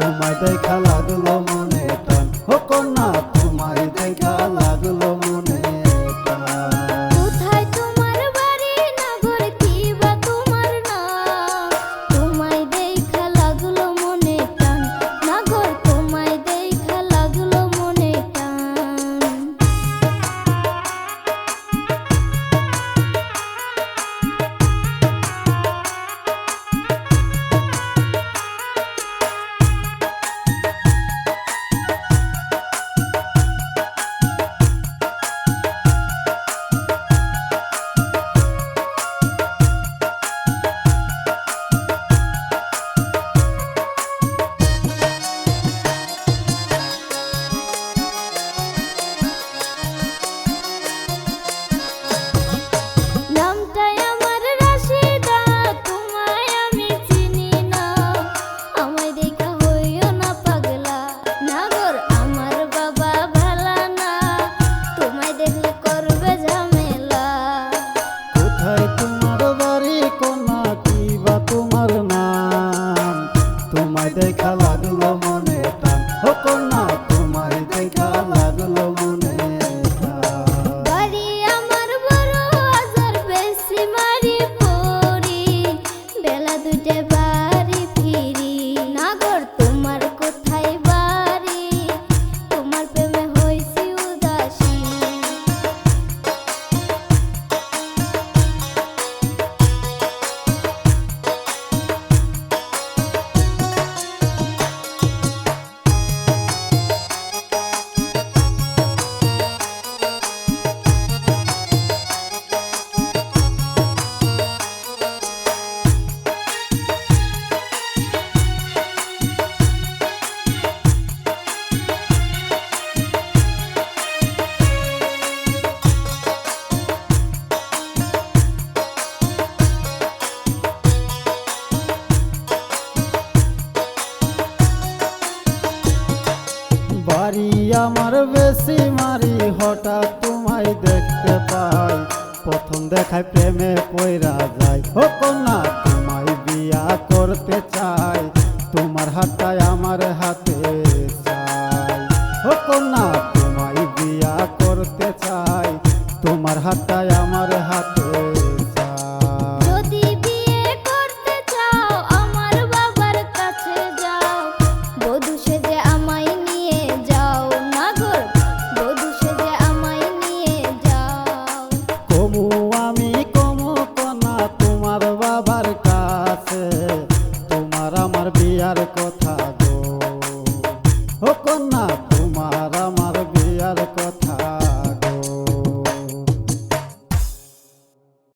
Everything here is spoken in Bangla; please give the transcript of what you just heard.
তোমায় দেখা লাগল হারি আমার বেশি মারি, হঠাৎ তোমায় দেখতে পাই। প্রথম দেখায় প্রেমে পয়রা যায়। হোক না তোমায় বিয়া করতে চাই। তোমার হাতটায় আমার হাতে চাই। হোক না না তোমার আমার